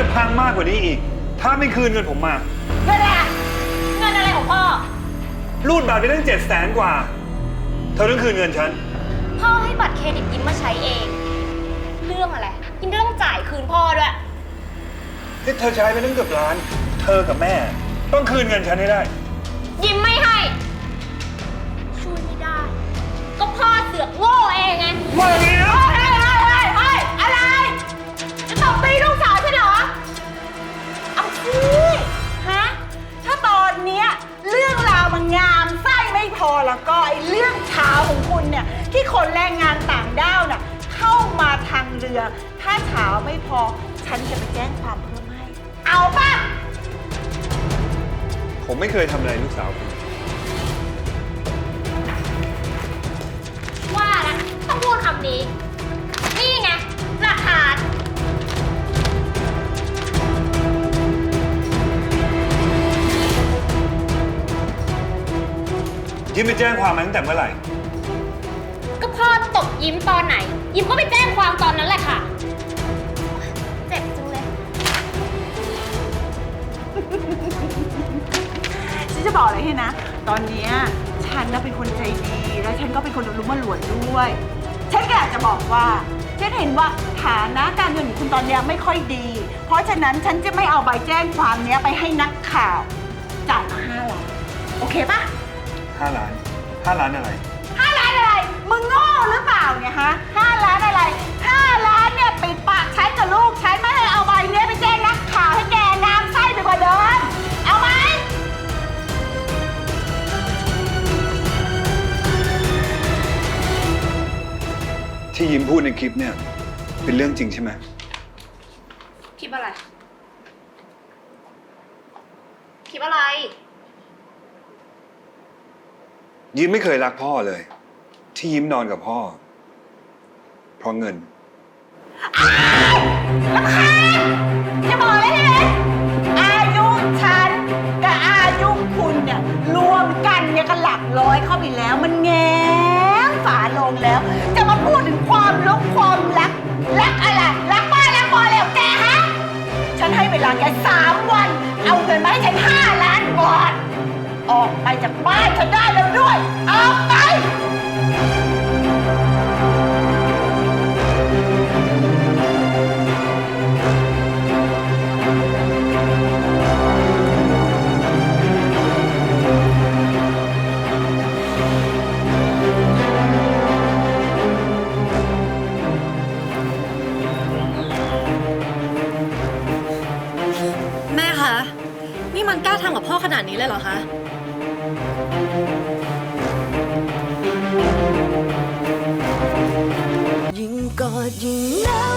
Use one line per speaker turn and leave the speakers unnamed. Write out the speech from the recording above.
ากกว่านี้อีก ถ้าไม่คืนเงินผมมา
เงินอะไรเงินอะไรของพ่อ
รูดบัตรไปตั้งเจ็ดแสนกว่า เธอต้องคืนเงินฉัน
พ่อให้บัตรเครดิตยิ้มมาใช้เอง เรื่องอะไรยิ้มจะต้องจ่ายคืนพ่อด้วย
ที่เธอใช้ไปตั้งเกือบล้าน เธอกับแม่ ต้องคืนเงินฉันให้ได้
ยิ้มไม่ให้ ช่วยไม่ได้ ก็พ่อเสือกโง่เองไง
ว่าอย่า
แล้วก็ไอ้เรื่องเช้าของคุณเนี่ยที่คนแรงงานต่างด้าวน่ะเข้ามาทางเรือ ถ้าเช้าไม่พอ ฉันจะไปแจ้งความเพิ่มให้เอาป่ะ
ผมไม่เคยทำอะไรลูกสาวคุณ
ว่านะต้องพูดคำนี้นี่
ยิ้มไปแจ้งความมาตั้งแต่เมื่อไหร่
ก็พ่อตบยิ้มตอนไหน ยิ้มก็ไปแจ้งความตอนนั้นแหละค่ะ เจ็บจังเลย
ฉันจะบอกอะไรให้นะ ตอนเนี้ยฉันน่ะเป็นคนใจดี แล้วฉันก็เป็นคนรู้มาหลวนด้วย ฉันก็อยากจะบอกว่า ฉันเห็นว่าฐานะการเงินของคุณตอนเนี้ยไม่ค่อยดี เพราะฉะนั้นฉันจะไม่เอาใบแจ้งความเนี้ยไปให้นักข่าว จ่ายมาห้าล้านโอเคปะ
5ล้าน5ล้านอะไร
ห้าล้านอะไร มึงโง่หรือเปล่าเนี่ยฮะห้าล้านอะไรห้าล้านเนี่ยปิดปากฉันกับลูกฉันไม่ให้เอาใบเนี้ยไปแจ้งนักข่าวให้แกงามไส้ไปกว่าเดิม เอาไหม
ที่ยิ้มพูดในคลิปเนี่ย เป็นเรื่องจริงใช่ไหม
คลิปอะไร คลิปอะไร
ยิ้มไม่เคยรักพ่อเลย ที่ยิ้มนอนกับพ่อ เพราะเงิน
จะบอกเลยใช่ไหมอายุฉันกับอายุคุณเนี่ยรวมกันเนี่ยก็หลักร้อยเข้าไปแล้ว มันแง้มฝาลงแล้ว จะมาพูดถึงความลกความรักรักอะไรรักบ้ารักบอแล้วแกฮะฉันให้เวลาแกสามวัน เอาเงินมาให้ฉันห้าล้านบาท ออกไปจากบ้านฉันได้แล้วด้วย ออกไป
แม่คะ นี่มันกล้าทำกับพ่อขนาดนี้เลยเหรอคะ
ยิ่งกอดยิ่งหนาวมันเหงา